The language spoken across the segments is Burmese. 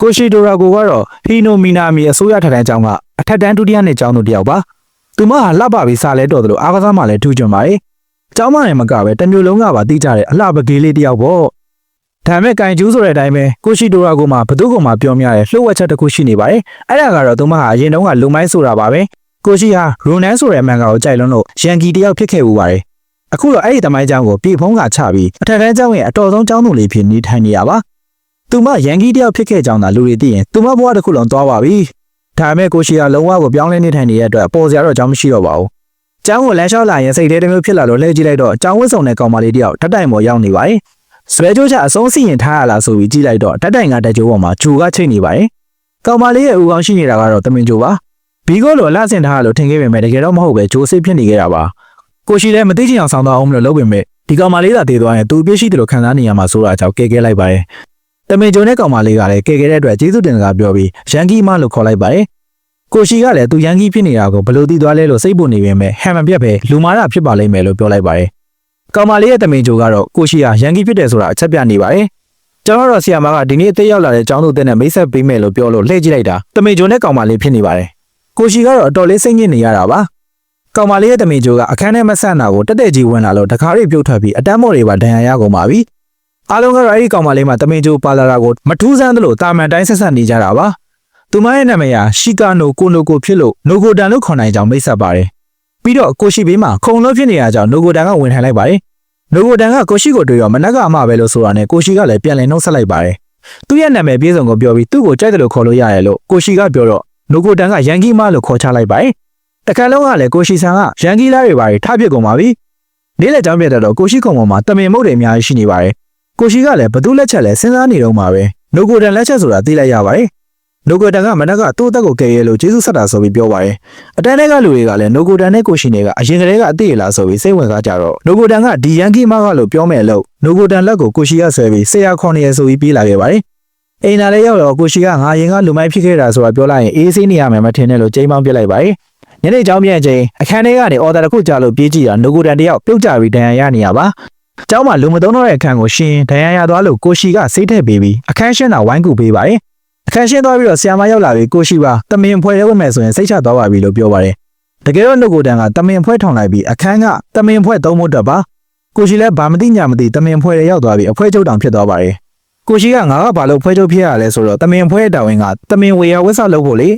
ကိုရှိတိုရာကိုကတော့ဟီနိုမီနာမီအစိုးရထထန်းကျောင်းကအထက်တန်းဒုတိယနှစ်ကျောင်းသူတစ်ယောက်ပါသူမဟာလှပပြီးစားလဲတော်တယ်လို့အားကစားမှလည်းထူးချွန်ပါတယ်ကျောင်းမနဲ့မကပဲတစ်မျိုးလုံးကပါတိကြတဲ့အလှပကေးလေးတစ်ယောက်ပေါ့ဒါမဲ့ကင်ကျူးဆိုတဲ့အတိုင်းပဲကိုရှိတိုရာကိုမှဘသူ့ကိုမှပြောမြတဲ့လှုပ်ဝက်ချက်တစ်ခုရှိနေပါတယ်အဲ့ဒါကတော့သူမဟာအရင်တုန်းကလုံမိုင်းဆိုတာပါပဲကိုရှိဟာရိုနန်ဆိုတဲ့အမန်ကာကိုကြိုက်လွန်းလို့ရန်ကီတစ်ယောက်ဖြစ်ခဲ့ဦးပါတယ်အခုတော့အဲ့ဒီတမိုင်းကျောင်းကိုပြေဖုံးကချပြီးအထက်တန်းကျောင်းရဲ့အတော်ဆုံးကျောင်းသူလေးဖြစ်နေထိုင်နေရပါ သူမရန်ကြီးတယောက်ဖြစ်ခဲ့ကြောင်းသာလူတွေသိရင်သူမဘဝတစ်ခုလုံးသွားပါပြီ။ဒါပေမဲ့ကိုရှိကလုံးဝကိုပြောင်းလဲနေထိုင်နေတဲ့အတွက်ပေါ်စရာတော့အကြောင်းမရှိတော့ပါဘူး။ကျောင်းကိုလမ်းလျှောက်လာရင်စိတ်ထဲတစ်မျိုးဖြစ်လာလို့လှည့်ကြည့်လိုက်တော့ကျောင်းဝတ်စုံတဲ့ကောင်မလေးတယောက်တက်တိုင်ပေါ်ရောက်နေပါတယ်။ဆွဲကြိုးချအဆုံးစီရင်ထားရလားဆိုပြီးကြည့်လိုက်တော့တက်တိုင်ကတက်ကြိုးပေါ်မှာဂျူကချိတ်နေပါတယ်။ကောင်မလေးရဲ့ဦးခေါင်းရှိနေတာကတော့တမင်ဂျိုပါ။ဘီကိုလိုလှဆင်ထားရလို့ထင်ခဲ့ပေမဲ့တကယ်တော့မဟုတ်ပဲဂျိုးစိတ်ဖြစ်နေခဲ့တာပါ။ကိုရှိလည်းမသိချင်အောင်ဆောင်းသွားအောင်မလို့လုပ်ပေမဲ့ဒီကောင်မလေးသာတည်သွားရင်သူပြည့်ရှိတယ်လို့ခံစားနေရမှာဆိုတာကြောင့်ကဲကဲလိုက်ပါတယ်။ တမင်ဂျုံတဲ့ကောင်မလေးကလည်းကဲကဲတဲ့အတွက်ကျေးဇူးတင်စကားပြောပြီးရန်ကီမလို့ခေါ်လိုက်ပါတယ်။ကိုရှိကလည်းသူရန်ကီဖြစ်နေတာကိုဘယ်လို့သိသွားလဲလို့စိတ်ပူနေပေမဲ့ဟမ်မပြတ်ပဲလူမာတာဖြစ်ပါလိမ့်မယ်လို့ပြောလိုက်ပါတယ်။ကောင်မလေးရဲ့တမင်ဂျိုကတော့ကိုရှိကရန်ကီဖြစ်တယ်ဆိုတာအချက်ပြနေပါတယ်။ကျွန်တော်တို့ဆီယာမကဒီနေ့အသေးရောက်လာတဲ့ကျောင်းသူတဲ့နဲ့မိတ်ဆက်ပေးမယ်လို့ပြောလို့လှည့်ကြည့်လိုက်တာတမင်ဂျိုနဲ့ကောင်မလေးဖြစ်နေပါတယ်။ကိုရှိကတော့အတော်လေးစိတ်ညစ်နေရတာပါ။ကောင်မလေးရဲ့တမင်ဂျိုကအခန်းထဲမဆန့်တာကိုတက်တက်ကြီးဝင်လာလို့တခါရိပြုတ်ထွက်ပြီးအတန်းမော်တွေပါဒဏ်ရာရကုန်ပါပြီ။ အားလုံးကတော့အဲ့ဒီကောင်မလေးမှာတမင်ဂျိုပါလာတာကိုမထူးဆန်းသလိုတာမန်တိုင်းဆက်ဆက်နေကြတာပါ။သူမရဲ့နာမည်ဟာရှီကာနိုကိုနိုကိုဖြစ်လို့နိုကိုတန်လို့ခေါ်နိုင်ကြောင်းမိတ်ဆက်ပါတယ်။ပြီးတော့ကိုရှိဘေးမှာခုံလို့ဖြစ်နေရကြောင်းနိုကိုတန်ကဝင်ထိုင်လိုက်ပါတယ်။နိုကိုတန်ကကိုရှိကိုတွေ့ရောမနက်ကအမပဲလို့ဆိုတာနဲ့ကိုရှိကလည်းပြန်လည်နှုတ်ဆက်လိုက်ပါတယ်။သူ့ရဲ့နာမည်ပြေဆုံးကိုပြောပြီးသူ့ကိုကြိုက်တယ်လို့ခေါ်လို့ရတယ်လို့ကိုရှိကပြောတော့နိုကိုတန်ကရန်ကီမလို့ခေါ်ချလိုက်ပါတယ်။တခါလုံးကလည်းကိုရှိဆန်ကရန်ကီလာတွေပါထားပြစ်ကုန်ပါပြီ။နေ့လက်ကြောင်းပြတ်တော့ကိုရှိကုံပေါ်မှာတမင်မုတ်တွေအများကြီးရှိနေပါတယ်။ ကိုရှိကလည်းဘသူလက်ချက်လဲစဉ်းစားနေတော့မှာပဲနိုကိုတန်လက်ချက်ဆိုတာသိလိုက်ရပါတယ်နိုကိုတန်ကမနက်ကသူ့အသက်ကိုကယ်ရဲလို့ကျေးဇူးဆက်တာဆိုပြီးပြောပါတယ်အတန်းထဲကလူတွေကလည်းနိုကိုတန်နဲ့ကိုရှိနေကအရင်ကတည်းကအသိရလားဆိုပြီးစိတ်ဝင်စားကြတော့နိုကိုတန်ကဒီယန်ကီမာကလို့ပြောမယ်လို့နိုကိုတန်လက်ကိုကိုရှိကဆွဲပြီးဆရာခေါ်နေရဆိုပြီးပြေးလာခဲ့ပါတယ်အိမ်နာလေးရောက်တော့ကိုရှိကငါရင်ကလူမိုက်ဖြစ်ခဲ့တာဆိုတာပြောလိုက်ရင်အေးဆေးနေရမယ်မထင်နဲ့လို့ချိန်ပေါင်းပြစ်လိုက်ပါတယ်ညနေကြောင်းပြန်ချိန်အခန်းထဲကနေအော်ဒါတစ်ခုကြာလို့ပြေးကြည့်တာနိုကိုတန်တယောက်ပြုတ်ကျပြီးဒဏ်ရာရနေရပါ ။ကျောင်းမှာလူမသုံးတော့တဲ့အခန်းကိုရှင်ဒဏ်ရာရသွားလို့ကိုရှိကစိတ်ထက်ပေးပြီးအခန်းရှင်းတာဝိုင်းကူပေးပါတယ်။အခန်းရှင်းသွားပြီးတော့ဆရာမရောက်လာပြီးကိုရှိပါတမင်ဖွဲရဲဝင်မယ်ဆိုရင်စိတ်ချသွားပါပြီလို့ပြောပါတယ်။တကယ်တော့နှုတ်ကိုတန်ကတမင်ဖွဲထောင်လိုက်ပြီးအခန်းကတမင်ဖွဲသုံးဖို့အတွက်ပါ။ကိုရှိလည်းဘာမသိညာမသိတမင်ဖွဲရဲရောက်သွားပြီးအဖွဲချုပ်တောင်ဖြစ်သွားပါတယ်။ကိုရှိကငါကဘာလို့ဖွဲချုပ်ဖြစ်ရလဲဆိုတော့တမင်ဖွဲတာဝန်ကတမင်ဝေယဝက်ဆောက်လုပ်ဖို့လေ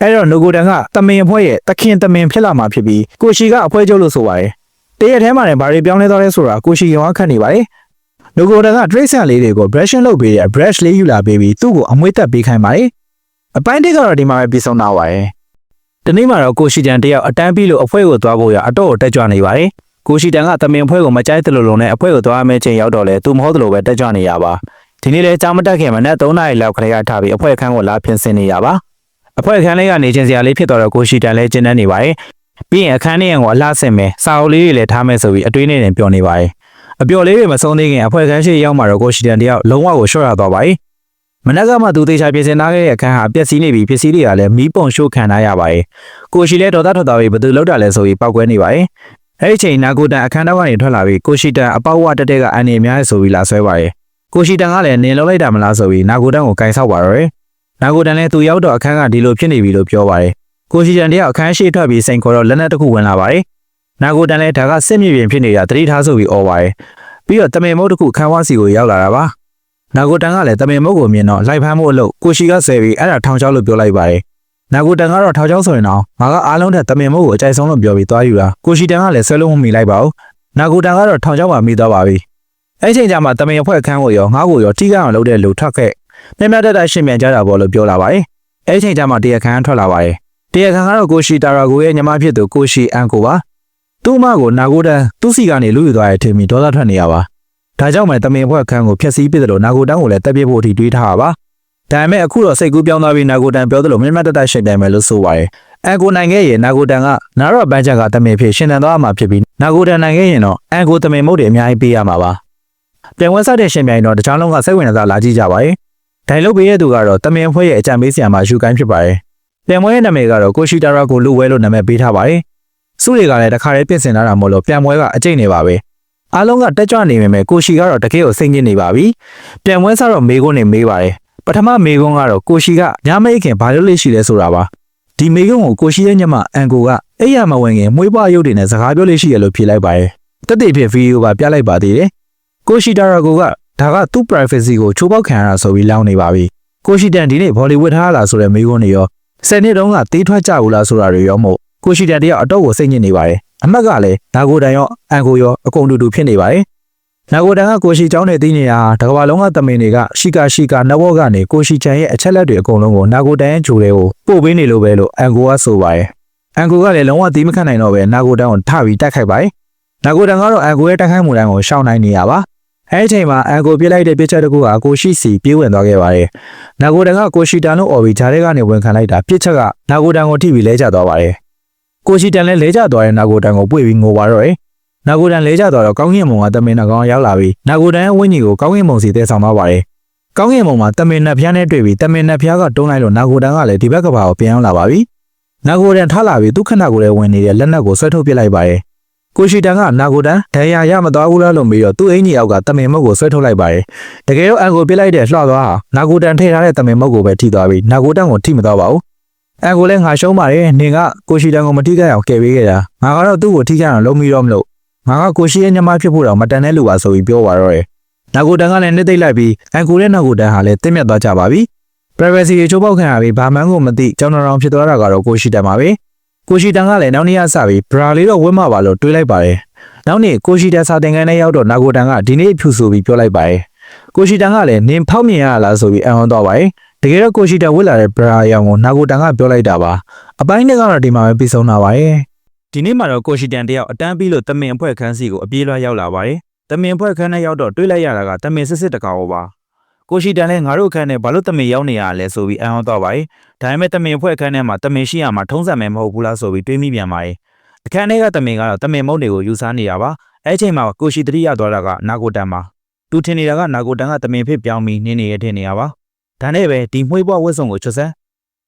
အဲ့တော့နှုတ်ကိုတန်ကတမင်ဖွဲရဲ့တခင်တမင်ဖြစ်လာမှာဖြစ်ပြီးကိုရှိကအဖွဲချုပ်လို့ဆိုပါတယ်။ တရက်ထဲမှာလည်းဘာတွေပြောင်းလဲသွားလဲဆိုတာကိုရှိရောခတ်နေပါတယ်။နိုကိုတန်က trace ဆန်လေးတွေကို brushing လုပ်ပေးတဲ့ brush လေးယူလာပေးပြီးသူ့ကိုအမွေးတက်ပေးခိုင်းပါတယ်။အပိုင်းတစ်ကတော့ဒီမှာပဲပြီးဆုံးတော့ပါတယ်။ဒီနေ့မှာတော့ကိုရှိတန်တယောက်အတန်းပြီးလို့အဖွဲကိုသွားဖို့ရအတော့ကိုတက်ကြွနေပါတယ်။ကိုရှိတန်ကတမင်ဖွဲကိုမကြိုက်တယ်လို့လုံးနဲ့အဖွဲကိုသွားမယ့်ချိန်ရောက်တော့လဲသူမဟုတ်တယ်လို့ပဲတက်ကြွနေရပါ။ဒီနေ့လဲကြားမတက်ခင်မနက်3နာရီလောက်ခရေကထားပြီးအဖွဲခန်းကိုလာပြင်ဆင်နေရပါ။အဖွဲခန်းလေးကနေချင်းစရာလေးဖြစ်တော့ကိုရှိတန်လဲကျင်းနေနေပါတယ်။ ပြီးရင်အခန်းထဲကိုအလှဆင်မယ်စာအုပ်လေးတွေလည်းထားမယ်ဆိုပြီးအတွင်းထဲတင်ပြောနေပါတယ်အပျော်လေးတွေမဆုံးသေးခင်အဖွဲခန်းရှိရောက်မှာတော့ကိုရှီတန်တယောက်လုံးဝကိုရှော့ရသွားပါပြီမနက်ကမှသူတေချာပြင်ဆင်ထားခဲ့တဲ့အခန်းဟာပျက်စီးနေပြီးပစ္စည်းတွေကလည်းမီးပုံရှို့ခံထားရပါတယ်ကိုရှီလည်းဒေါသထွက်သွားပြီးဘသူလောက်တာလဲဆိုပြီးပောက်ကွဲနေပါတယ်အဲ့ဒီချိန်နာကိုတန်အခန်းတော့ကနေထွက်လာပြီးကိုရှီတန်အပေါက်ဝတက်တက်ကအန်နေအများကြီးဆိုပြီးလာဆွဲပါတယ်ကိုရှီတန်ကလည်းနင်လောက်လိုက်တာမလားဆိုပြီးနာကိုတန်ကိုကင်ဆောက်ပါတော့တယ်နာကိုတန်လည်းသူရောက်တော့အခန်းကဒီလိုဖြစ်နေပြီလို့ပြောပါတယ် ကိုရှိတန်တယောက်အခန်းရှိထွက်ပြီးစိန်ခေါ်တော့လက်နက်တစ်ခုဝင်လာပါတယ်။နာကိုတန်လည်းဒါကစစ်မြေပြင်ဖြစ်နေတာတတိထားဆိုပြီးអော်ပါတယ်။ပြီးတော့တမင်မုတ်တစ်ခုခန်းဝါစီကိုရောက်လာတာပါ။နာကိုတန်ကလည်းတမင်မုတ်ကိုမြင်တော့လိုက်ဖမ်းဖို့အလုပ်ကိုရှိကဆယ်ပြီးအဲ့ဒါထောင်ချောက်လို့ပြောလိုက်ပါတယ်။နာကိုတန်ကတော့ထောင်ချောက်ဆိုရင်တော့ငါကအားလုံးထက်တမင်မုတ်ကိုအကြိုက်ဆုံးလို့ပြောပြီးသွားယူတာ။ကိုရှိတန်ကလည်းဆွဲလုံးမမိလိုက်ပါဘူး။နာကိုတန်ကတော့ထောင်ချောက်မှာမိသွားပါပြီ။အဲ့ချိန်ကျမှတမင်အဖွဲ့ခန်းကိုရောငါ့ကိုရောထိကအောင်လုပ်တဲ့လူထွက်ခဲ့။မြတ်မြတ်တက်တက်ရှင်းပြန်ကြတာပေါ့လို့ပြောလာပါတယ်။အဲ့ချိန်ကျမှတရားခန်းထွက်လာပါတယ်။ တရားခံကတော့ကိုရှိတာရာကိုရဲ့ညီမဖြစ်သူကိုရှိအန်ကိုပါသူ့အမကိုနာကိုတန်သူ့စီကနေလူယူသွားတဲ့ထင်ပြီးဒေါသထွက်နေရပါဒါကြောင့်မှတမင်ဘွက်ခန်းကိုဖျက်ဆီးပစ်တယ်လို့နာကိုတန်ကိုလည်းတက်ပြစ်ဖို့အထိတွေးထားတာပါဒါပေမဲ့အခုတော့စိတ်ကူးပြောင်းသွားပြီးနာကိုတန်ပြောသလိုမြတ်မြတ်တတရှိတယ်မယ်လို့ဆိုပါတယ်အန်ကိုနိုင်ခဲ့ရင်နာကိုတန်ကနာရော့ပန်းချက်ကတမင်ဖြစ်ရှင်သန်သွားမှာဖြစ်ပြီးနာကိုတန်နိုင်ခဲ့ရင်တော့အန်ကိုတမင်မုတ်တွေအများကြီးပေးရမှာပါပြန်ဝဲစားတဲ့ရှင်ပြိုင်တော့တခြားလုံးကစိတ်ဝင်စားလာကြည့်ကြပါတယ်ဒိုင်လုတ်ပေးရဲ့သူကတော့တမင်ဖွဲ့ရဲ့အကြံပေးဆရာမယူကိုင်းဖြစ်ပါတယ် ပြန်ပွဲရဲ့နာမည်ကတော့ကိုရှိတာရာကိုလူဝဲလို့နာမည်ပေးထားပါတယ်။စုတွေကလည်းတခါတည်းပြင်ဆင်ထားတာမို့လို့ပြန်ပွဲကအကျိတ်နေပါပဲ။အားလုံးကတက်ကြွနေပေမဲ့ကိုရှိကတော့တကယ်ကိုစိတ်ညစ်နေပါပြီ။ပြန်ပွဲစားတော့မေးခွန်းနေမေးပါတယ်။ပထမမေကွန်းကတော့ကိုရှိကညမိတ်ခင်ဘာလို့လဲရှိလဲဆိုတာပါဒီမေကွန်းကိုကိုရှိရဲ့ညမအန်ကိုကအဲ့ရမဝင်ခင်မွေးပွားရုပ်တွေနဲ့စကားပြောလို့ရှိရလို့ဖြေလိုက်ပါတယ်တက်တဲ့ဖြစ်ဗီဒီယိုပါပြလိုက်ပါသေးတယ်ကိုရှိတာရာကိုကဒါကသူ့ privacy ကိုချိုးပေါက်ခံရတာဆိုပြီးလောင်းနေပါပြီကိုရှိတန်ဒီနေ့ဘော်လီဝုဒ်ထားလာဆိုတဲ့မေကွန်းတွေရော ဆယ်နှစ်တုန်းကတေးထွက်ကြဘူးလားဆိုတာတွေရောမို့ကိုရှိတန်တယောက်အတော့ကိုစိတ်ညစ်နေပါတယ်အမက်ကလည်းနာကိုတန်ရောအန်ကိုရောအကုန်တူတူဖြစ်နေပါတယ်နာဂိုတန်ကကိုရှိချောင်းနဲ့တီးနေတာတကဘာလုံးကတမင်တွေကရှီကာရှီကာနဘောကနေကိုရှိချန်ရဲ့အချက်လက်တွေအကုန်လုံးကိုနာဂိုတန်ရဲ့ဂျိုတွေကိုပို့ပေးနေလို့ပဲလို့အန်ကိုကဆိုပါတယ်။အန်ကိုကလည်းလုံးဝတီးမခတ်နိုင်တော့ပဲနာဂိုတန်ကိုထပြီးတိုက်ခိုက်ပါတယ်။နာဂိုတန်ကတော့အန်ကိုရဲ့တိုက်ခိုက်မှုတိုင်းကိုရှောင်နိုင်နေရပါ။ အဲဒီအချိန်မှာအန်ကိုပြစ်လိုက်တဲ့ပြစ်ချက်တစ်ခုကကိုရှိစီပြေးဝင်သွားခဲ့ပါတယ်။နာဂိုတန်ကကိုရှိတန်တို့အော်ပြီးဂျားထဲကနေဝင်ခံလိုက်တာပြစ်ချက်ကနာဂိုတန်ကိုထိပြီးလဲကျသွားပါတယ်။ကိုရှိတန်လည်းလဲကျသွားတဲ့နာဂိုတန်ကိုပွေပြီးငိုပါတော့တယ်။နာဂိုတန်လဲကြတော့ကောင်းကင်ဘုံကတမင်နှကောင်ရောက်လာပြီးနာဂိုတန်ရဲ့ဝင်းကြီးကိုကောင်းကင်ဘုံစီတဲဆောင်သွားပါတယ်။ကောင်းကင်ဘုံမှာတမင်နှက်ဖျားနဲ့တွေ့ပြီးတမင်နှက်ဖျားကတုံးလိုက်လို့နာဂိုတန်ကလည်းဒီဘက်ကဘာကိုပြန်ရောက်လာပါပြီ။နာဂိုတန်ထလာပြီးသူ့ခဏကိုလည်းဝင်နေတဲ့လက်နက်ကိုဆွဲထုတ်ပစ်လိုက်ပါတယ်။ ကိုရှိတန်ကနာဂိုတန်ဒဏ်ရာရမသွားဘူးလားလို့မေးတော့သူ့အင်ကြီးအောက်ကတမင်မုတ်ကိုဆွဲထုတ်လိုက်ပါတယ်။တကယ်တော့အန်ကိုပစ်လိုက်တဲ့လှော့သွားဟာနာဂိုတန်ထိထားတဲ့တမင်မုတ်ကိုပဲထိသွားပြီးနာဂိုတန်ကိုထိမသွားပါဘူး။အန်ကိုလည်းငါရှုံးပါတယ်။နင်ကကိုရှိတန်ကိုမထိခိုက်အောင်ကယ်ပေးခဲ့တာ။ငါကတော့သူ့ကိုထိခိုက်အောင်လုံးပြီးတော့မလို့ငါကကိုရှိရဲ့ညမဖြစ်ဖို့တော့မတန်တဲ့လူပါဆိုပြီးပြောပါတော့တယ်။နာကိုတန်ကလည်းနှစ်သိမ့်လိုက်ပြီးအန်ကိုရဲ့နာကိုတန်ဟာလည်းတင်းမြတ်သွားကြပါပြီ။ privacy ကိုချိုးပေါက်ခံရပြီးဘာမှန်းကိုမသိကြောင်တော်ဖြစ်သွားတာကတော့ကိုရှိတန်ပါပဲ။ ကိုရှိတန်ကလည်းနောက်နေ့ရစပြီးဘရာလေးတော့ဝတ်မပါလို့တွေးလိုက်ပါတယ်။နောက်နေ့ကိုရှိတန်စာတင်ခန်းထဲရောက်တော့နာကိုတန်ကဒီနေ့ဖြူဆိုပြီးပြောလိုက်ပါတယ်။ကိုရှိတန်ကလည်းနင်ဖောက်မြင်ရလားဆိုပြီးအံ့ဩသွားပါတယ်။တကယ်တော့ကိုရှိတန်ဝတ်လာတဲ့ဘရာရောင်ကိုနာကိုတန်ကပြောလိုက်တာပါ။အပိုင်းနဲ့ကတော့ဒီမှာပဲပြီးဆုံးတာပါရဲ့။ဒီနေ့မှာတော့ကိုရှိတန်တယောက်အတန်းပြီးလို့တမင်အဖွဲ့ခန်းစီကိုအပြေးလွှားရောက်လာပါတယ်။တမင်အဖွဲ့ခန်းထဲရောက်တော့တွေးလိုက်ရတာကတမင်စစ်စစ်တကောင်ပါ။ ကိုရှိတန်လည်းငါတို့ခန်းထဲဘာလို့တမင်ရောက်နေရလဲဆိုပြီးအံ့ဩသွားပါတယ်။ဒါပေမဲ့တမင်အဖွဲ့ခန်းထဲမှာတမင်ရှိရမှာထုံးစံမယ်မဟုတ်ဘူးလားဆိုပြီးတွေးမိပြန်ပါတယ်။အခန်းထဲကတမင်ကတော့တမင်မုတ်တွေကိုယူဆနေရပါ။အဲ့ဒီအချိန်မှာကိုရှိတတိယသွားတာကနာကိုတန်ပါ။သူထင်နေတာကနာကိုတန်ကတမင်ဖြစ်ပြောင်းပြီးနင်းနေရထင်နေရပါ။ဒါနဲ့ပဲဒီမှွေးပွားဝတ်စုံကိုချွတ်ဆန်း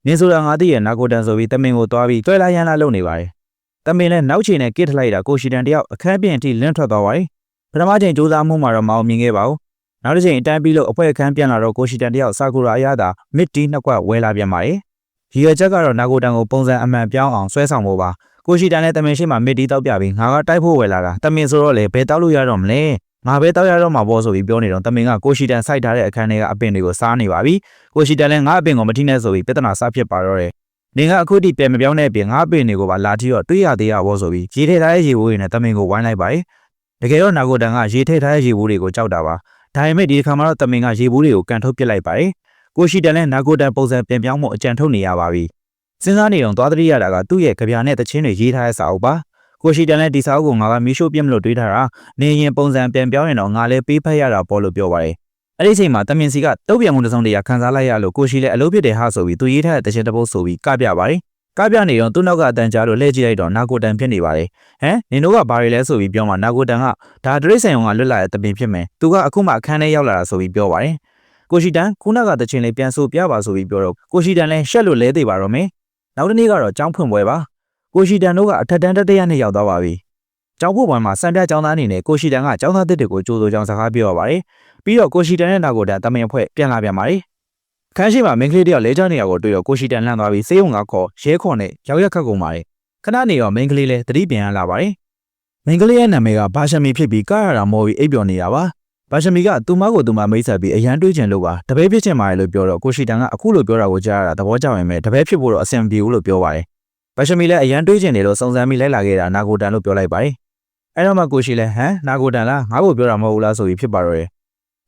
နင်းဆိုတာငါသိရဲ့နာကိုတန်ဆိုပြီးတမင်ကိုသွားပြီးတွဲလာရန်လာလုပ်နေပါတယ်။တမင်လည်းနောက်ချိန်နဲ့ကစ်ထလိုက်တာကိုရှိတန်တယောက်အခန်းပြင်အထိလင်းထွက်သွားပါတယ်။ပထမချိန်စူးစမ်းမှုမှာတော့မအောင်မြင်ခဲ့ပါဘူး။ နောက်တစ်ချိန်အတန်းပြီးလို့အဖွဲအခန်းပြန်လာတော့ကိုရှိတန်တယောက်စာကူရာအရသာမစ်တီနှစ်ကွက်ဝဲလာပြန်ပါတယ်။ရီရချက်ကတော့နာကိုတန်ကိုပုံစံအမှန်ပြောင်းအောင်ဆွဲဆောင်ဖို့ပါ။ကိုရှိတန်နဲ့တမင်ရှိမှမစ်တီတောက်ပြပြီးငါကတိုက်ဖို့ဝဲလာတာတမင်ဆိုတော့လေဘယ်တောက်လို့ရတော့မလဲ။ငါပဲတောက်ရတော့မှာပေါ့ဆိုပြီးပြောနေတော့တမင်ကကိုရှိတန်စိုက်ထားတဲ့အခန်းထဲကအပင်တွေကိုစားနေပါပြီ။ကိုရှိတန်လည်းငါအပင်ကိုမထိနဲ့ဆိုပြီးပြဿနာစဖြစ်ပါတော့တယ်။နေကအခုထိပြန်မပြောင်းတဲ့အပြင်ငါအပင်တွေကိုပါလာထီတော့တွေးရသေးရဘောဆိုပြီးရေထဲထားတဲ့ရေဘူးတွေနဲ့တမင်ကိုဝိုင်းလိုက်ပါတယ်။တကယ်တော့နာကိုတန်ကရေထဲထားတဲ့ရေဘူးတွေကိုကြောက်တာပါ။ ဒါပေမဲ့ဒီတစ်ခါမှတော့တမင်ကရေဘူးတွေကိုကန်ထုတ်ပစ်လိုက်ပါတယ်။ကိုရှိတန်လည်းနာကိုတန်ပုံစံပြန်ပြောင်းမှုအကြံထုတ်နေရပါပြီ။စဉ်းစားနေတော့သွားတတိရတာကသူ့ရဲ့ကြပြာနဲ့တချင်းတွေရေးထားတဲ့စာအုပ်ပါ။ကိုရှိတန်လည်းဒီစာအုပ်ကိုငါကမီးရှို့ပြစ်မလို့တွေးထားတာနေရင်ပုံစံပြန်ပြောင်းရင်တော့ငါလည်းပေးဖက်ရတာပေါ့လို့ပြောပါတယ်။အဲ့ဒီအချိန်မှာတမင်စီကတုတ်ပြန်မှုတစ်စုံတရာခံစားလိုက်ရလို့ကိုရှိလည်းအလုပ်ဖြစ်တယ်ဟာဆိုပြီးသူရေးထားတဲ့တခြင်းတစ်ပုဒ်ဆိုပြီးကပြပါတယ်။ ကပြနေတော့သူ့နောက်ကအတန်ကြားလို့လှည့်ကြည့်လိုက်တော့နာကိုတန်ဖြစ်နေပါတယ်။ဟမ်နင်တို့ကဘာတွေလဲဆိုပြီးပြောမှနာကိုတန်ကဒါဒရိတ်ဆန်ုံကလွတ်လာတဲ့တပင်ဖြစ်မယ်။သူကအခုမှအခန်းထဲရောက်လာတာဆိုပြီးပြောပါတယ်။ကိုရှိတန်ခုနကတခြင်းလေးပြန်ဆိုပြပါဆိုပြီးပြောတော့ကိုရှိတန်လည်းရှက်လို့လဲသေးပါတော့မယ်။နောက်တစ်နေ့ကတော့ကြောင်းဖွင့်ပွဲပါ။ကိုရှိတန်တို့ကအထက်တန်းတတိယနှစ်ရောက်သွားပါပြီ။ကျောင်းဖို့ပွဲမှာစံပြကျောင်းသားအနေနဲ့ကိုရှိတန်ကကျောင်းသားတစ်တွေကိုကြိုးဆိုကြောင်းစကားပြောရပါတယ်။ပြီးတော့ကိုရှိတန်နဲ့နာကိုတန်တမင်အဖွဲ့ပြန်လာပြန်ပါတယ်။ ခန်းရှိမှာမင်းကလေးတယောက်လဲချနေရကိုတွေ့တော့ကိုရှိတန်လှမ်းသွားပြီးစေးုံကခေါ်ရဲခေါ်နဲ့ရောက်ရက်ခတ်ကုန်ပါတယ်။ခဏနေတော့မင်းကလေးလည်းတတိပြန်ရလာပါတယ်။မင်းကလေးရဲ့နာမည်ကဘာရှမီဖြစ်ပြီးကားရတာမော်ပြီးအိပ်ပျော်နေတာပါ။ဘာရှမီကသူမကိုသူမမိတ်ဆက်ပြီးအရန်တွေးချင်လို့ပါတပည့်ဖြစ်ချင်ပါတယ်လို့ပြောတော့ကိုရှိတန်ကအခုလိုပြောတာကိုကြားရတာသဘောကျပေမဲ့တပည့်ဖြစ်ဖို့တော့အဆင်မပြေဘူးလို့ပြောပါတယ်။ဘာရှမီလည်းအရန်တွေးချင်တယ်လို့စုံစမ်းပြီးလိုက်လာခဲ့တာနာကိုတန်လို့ပြောလိုက်ပါတယ်။အဲ့တော့မှကိုရှိလည်းဟမ်နာကိုတန်လားငါ့ကိုပြောတာမဟုတ်ဘူးလားဆိုပြီးဖြစ်ပါတော့တယ်။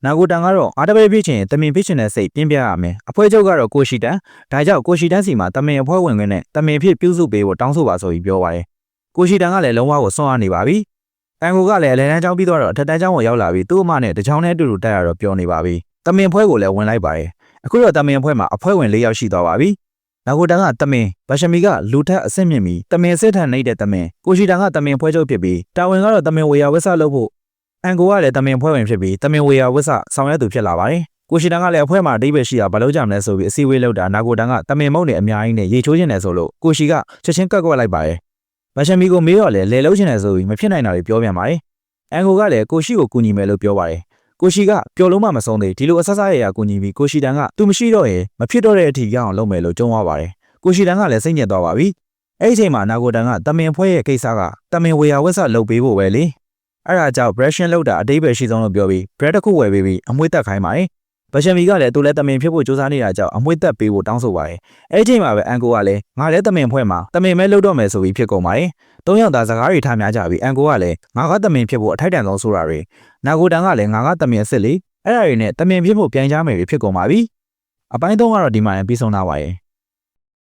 နာကိုတန်ကတော့အားတပည့်ဖြစ်ချင်ရင်တမင်ဖြစ်ချင်တဲ့စိတ်ပြင်းပြရမယ်။အဖွဲချုပ်ကတော့ကိုရှိတန်ဒါကြောင့်ကိုရှိတန်စီမှာတမင်အဖွဲဝင်ခွင့်နဲ့တမင်ဖြစ်ပြုစုပေးဖို့တောင်းဆိုပါဆိုပြီးပြောပါတယ်။ကိုရှိတန်ကလည်းလုံးဝကိုစွန့်အားနေပါပြီ။အန်ကိုကလည်းအလဲတန်းကျောင်းပြီးတော့အထက်တန်းကျောင်းကိုရောက်လာပြီးသူ့အမနဲ့တချောင်းနဲ့အတူတူတက်ရတော့ပြောနေပါပြီ။တမင်ဖွဲကိုလည်းဝင်လိုက်ပါတယ်။အခုတော့တမင်ဖွဲမှာအဖွဲဝင်၄ယောက်ရှိသွားပါပြီ။နာကိုတန်ကတမင်ဗရှမီကလူထက်အဆင့်မြင့်ပြီးတမင်စစ်ထန်နေတဲ့တမင်ကိုရှိတန်ကတမင်ဖွဲချုပ်ဖြစ်ပြီးတာဝန်ကတော့တမင်ဝေယဝစ်ဆလုပ်ဖို့ အန်ကိုကလည်းတမင်ဖွဲဝင်ဖြစ်ပြီးတမင်ဝေယဝစ်ဆဆောင်ရွက်သူဖြစ်လာပါတယ်။ကိုရှိတန်ကလည်းအဖွဲမှာအတိတ်ပဲရှိတာဘာလို့ကြမလဲဆိုပြီးအစည်းအဝေးလုပ်တာနာကိုတန်ကတမင်မုံနေအများကြီးနဲ့ရေချိုးချင်တယ်ဆိုလို့ကိုရှိကချက်ချင်းကတ်ကွက်လိုက်ပါတယ်။ဗရှမီကိုမေးတော့လေလဲလုံးချင်တယ်ဆိုပြီးမဖြစ်နိုင်တာတွေပြောပြန်ပါတယ်။အန်ကိုကလည်းကိုရှိကိုကူညီမယ်လို့ပြောပါတယ်။ကိုရှိကပျော်လုံးမှမဆုံးသေးဒီလိုအဆဆရရကူညီပြီးကိုရှိတန်ကသူမရှိတော့ရင်မဖြစ်တော့တဲ့အထိရအောင်လုပ်မယ်လို့ကြုံသွားပါတယ်ကိုရှိတန်ကလည်းစိတ်ညစ်သွားပါပြီအဲ့ဒီအချိန်မှာနာကိုတန်ကတမင်ဖွဲရဲ့ကိစ္စကတမင်ဝေယဝက်ဆလုပ်ပေးဖို့ပဲလေ အဲ့ဒါကြောင့် brushing လုပ်တာအတိတ်ပဲရှိဆုံးလို့ပြောပြီး bread တစ်ခုဝယ်ပေးပြီးအမွှေးတက်ခိုင်းပါတယ်ဗရှန်မီကလည်းသူလည်းတမင်ဖြစ်ဖို့စူးစမ်းနေတာကြောင့်အမွှေးတက်ပေးဖို့တောင်းဆိုပါတယ်အဲ့ဒီအချိန်မှာပဲအန်ကိုကလည်းငါလည်းတမင်ဖွဲမှာတမင်ပဲလုပ်တော့မယ်ဆိုပြီးဖြစ်ကုန်ပါတယ်သုံးယောက်သားစကားတွေထားများကြပြီးအန်ကိုကလည်းငါကတမင်ဖြစ်ဖို့အထိုက်တန်ဆုံးဆိုတာတွေနာကိုတန်ကလည်းငါကတမင်အစ်စ်လေအဲ့ဒါတွေနဲ့တမင်ဖြစ်ဖို့ပြန်ကြမယ်တွေဖြစ်ကုန်ပါပြီအပိုင်းသုံးကတော့ဒီမှာလည်းပြီးဆုံးသွားပါရဲ့